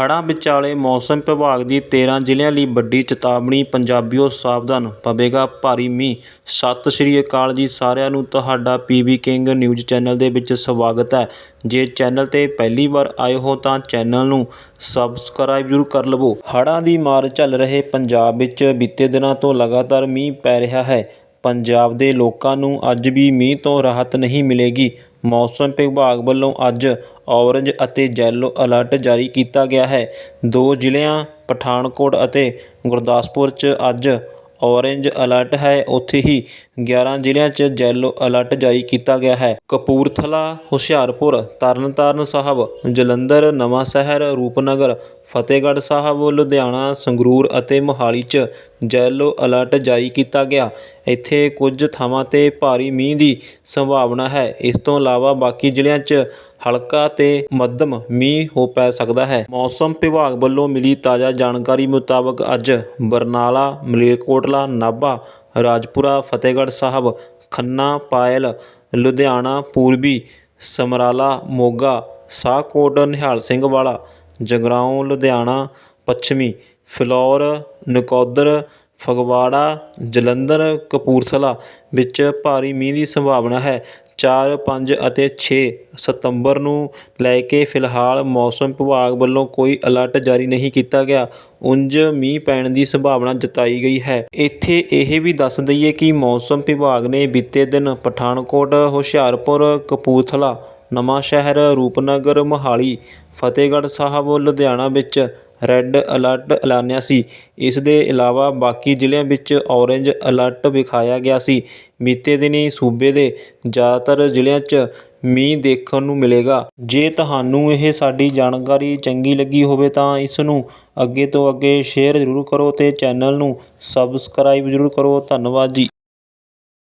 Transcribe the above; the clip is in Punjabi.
ਹੜ੍ਹਾਂ ਵਿਚਾਲੇ ਮੌਸਮ ਵਿਭਾਗ ਦੀ 13 ਜ਼ਿਲ੍ਹਿਆਂ ਲਈ ਵੱਡੀ ਚੇਤਾਵਨੀ, ਪੰਜਾਬੀਓ ਸਾਵਧਾਨ, ਪਵੇਗਾ ਭਾਰੀ ਮੀਂਹ। ਸਤਿ ਸ਼੍ਰੀ ਅਕਾਲ ਜੀ ਸਾਰਿਆਂ ਨੂੰ, ਤੁਹਾਡਾ ਪੀਬੀ ਕਿੰਗ ਨਿਊਜ਼ ਚੈਨਲ ਦੇ ਵਿੱਚ ਸਵਾਗਤ ਹੈ। ਜੇ ਚੈਨਲ ਤੇ ਪਹਿਲੀ ਵਾਰ ਆਏ ਹੋ ਤਾਂ ਚੈਨਲ ਨੂੰ ਸਬਸਕ੍ਰਾਈਬ ਜ਼ਰੂਰ ਕਰ ਲਵੋ। ਹੜ੍ਹਾਂ ਦੀ ਮਾਰ ਝੱਲ ਰਹੇ ਪੰਜਾਬ ਵਿੱਚ ਬੀਤੇ ਦਿਨਾਂ ਤੋਂ ਲਗਾਤਾਰ ਮੀਂਹ ਪੈ ਰਿਹਾ ਹੈ। ਪੰਜਾਬ ਦੇ ਲੋਕਾਂ ਨੂੰ ਅੱਜ ਵੀ ਮੀਂਹ ਤੋਂ ਰਾਹਤ ਨਹੀਂ ਮਿਲੇਗੀ। ਮੌਸਮ ਵਿਭਾਗ ਵੱਲੋਂ ਅੱਜ ਔਰੰਜ ਅਤੇ ਯੈਲੋ ਅਲਰਟ ਜਾਰੀ ਕੀਤਾ ਗਿਆ ਹੈ। ਦੋ ਜ਼ਿਲ੍ਹਿਆਂ, ਪਠਾਨਕੋਟ ਅਤੇ ਗੁਰਦਾਸਪੁਰ 'ਚ ਅੱਜ ਔਰੰਜ ਅਲਰਟ ਹੈ। ਉੱਥੇ ਹੀ 11 ਜ਼ਿਲ੍ਹਿਆਂ 'ਚ ਯੈਲੋ ਅਲਰਟ ਜਾਰੀ ਕੀਤਾ ਗਿਆ ਹੈ। ਕਪੂਰਥਲਾ, ਹੁਸ਼ਿਆਰਪੁਰ, ਤਰਨਤਾਰਨ ਸਾਹਿਬ, ਜਲੰਧਰ ਨਵਾਂ ਸ਼ਹਿਰ ਰੂਪਨਗਰ ਫਤਿਹਗੜ੍ਹ ਸਾਹਿਬ ਲੁਧਿਆਣਾ, ਸੰਗਰੂਰ ਅਤੇ ਮੋਹਾਲੀ 'ਚ ਯੈਲੋ ਅਲਰਟ ਜਾਰੀ ਕੀਤਾ ਗਿਆ। ਇੱਥੇ ਕੁਝ ਥਾਵਾਂ ਤੇ ਭਾਰੀ ਮੀਂਹ ਦੀ ਸੰਭਾਵਨਾ ਹੈ। ਇਸ ਤੋਂ ਇਲਾਵਾ ਬਾਕੀ ਜ਼ਿਲ੍ਹਿਆਂ 'ਚ ਹਲਕਾ ਤੇ ਮੱਧਮ ਮੀਂਹ ਹੋ ਪੈ ਸਕਦਾ ਹੈ। ਮੌਸਮ ਵਿਭਾਗ ਵੱਲੋਂ ਮਿਲੀ ਤਾਜ਼ਾ ਜਾਣਕਾਰੀ ਮੁਤਾਬਕ ਅੱਜ ਬਰਨਾਲਾ, ਮਲੇਰਕੋਟਲਾ, ਨਾਭਾ, ਰਾਜਪੁਰਾ, ਫਤਿਹਗੜ੍ਹ ਸਾਹਿਬ, ਖੰਨਾ, ਪਾਇਲ, ਲੁਧਿਆਣਾ, ਪੂਰਬੀ, ਸਮਰਾਲਾ, ਮੋਗਾ, ਸ਼ਾਹਕੋਟ, ਨਿਹਾਲ ਸਿੰਘ ਵਾਲਾ ਜਗਰਾਓਂ ਲੁਧਿਆਣਾ, ਪੱਛਮੀ, ਫਿਲੌਰ, ਨਕੋਦਰ, ਫਗਵਾੜਾ, ਜਲੰਧਰ, ਕਪੂਰਥਲਾ ਵਿੱਚ ਭਾਰੀ ਮੀਂਹ ਦੀ ਸੰਭਾਵਨਾ ਹੈ। 4 5 ਅਤੇ ਛੇ ਸਤੰਬਰ ਨੂੰ ਲੈ ਕੇ ਫਿਲਹਾਲ ਮੌਸਮ ਵਿਭਾਗ ਵੱਲੋਂ ਕੋਈ ਅਲਰਟ ਜਾਰੀ ਨਹੀਂ ਕੀਤਾ ਗਿਆ। ਉਂਝ ਮੀਂਹ ਪੈਣ ਦੀ ਸੰਭਾਵਨਾ ਜਤਾਈ ਗਈ ਹੈ। ਇੱਥੇ ਇਹ ਵੀ ਦੱਸ ਦਈਏ ਕਿ ਮੌਸਮ ਵਿਭਾਗ ਨੇ ਬੀਤੇ ਦਿਨ ਪਠਾਨਕੋਟ, ਹੁਸ਼ਿਆਰਪੁਰ, ਕਪੂਰਥਲਾ ਨਵਾਂਸ਼ਹਿਰ ਰੂਪਨਗਰ ਮੋਹਾਲੀ, ਫਤਿਹਗੜ੍ਹ ਸਾਹਿਬ, ਲੁਧਿਆਣਾ ਵਿੱਚ ਰੈੱਡ ਅਲਰਟ ਐਲਾਨਿਆ ਸੀ। ਇਸ ਦੇ ਇਲਾਵਾ ਬਾਕੀ ਜ਼ਿਲ੍ਹਿਆਂ ਵਿੱਚ ਔਰੰਜ ਅਲਰਟ ਵਿਖਾਇਆ ਗਿਆ ਸੀ। ਬੀਤੇ ਦਿਨੀ ਸੂਬੇ ਦੇ ਜ਼ਿਆਦਾਤਰ ਜ਼ਿਲ੍ਹਿਆਂ 'ਚ ਮੀਂਹ ਦੇਖਣ ਨੂੰ ਮਿਲੇਗਾ। ਜੇ ਤੁਹਾਨੂੰ ਇਹ ਸਾਡੀ ਜਾਣਕਾਰੀ ਚੰਗੀ ਲੱਗੀ ਹੋਵੇ ਤਾਂ ਇਸ ਨੂੰ ਅੱਗੇ ਤੋਂ ਅੱਗੇ ਸ਼ੇਅਰ ਜ਼ਰੂਰ ਕਰੋ ਅਤੇ ਚੈਨਲ ਨੂੰ ਸਬਸਕ੍ਰਾਈਬ ਜ਼ਰੂਰ ਕਰੋ। ਧੰਨਵਾਦ ਜੀ।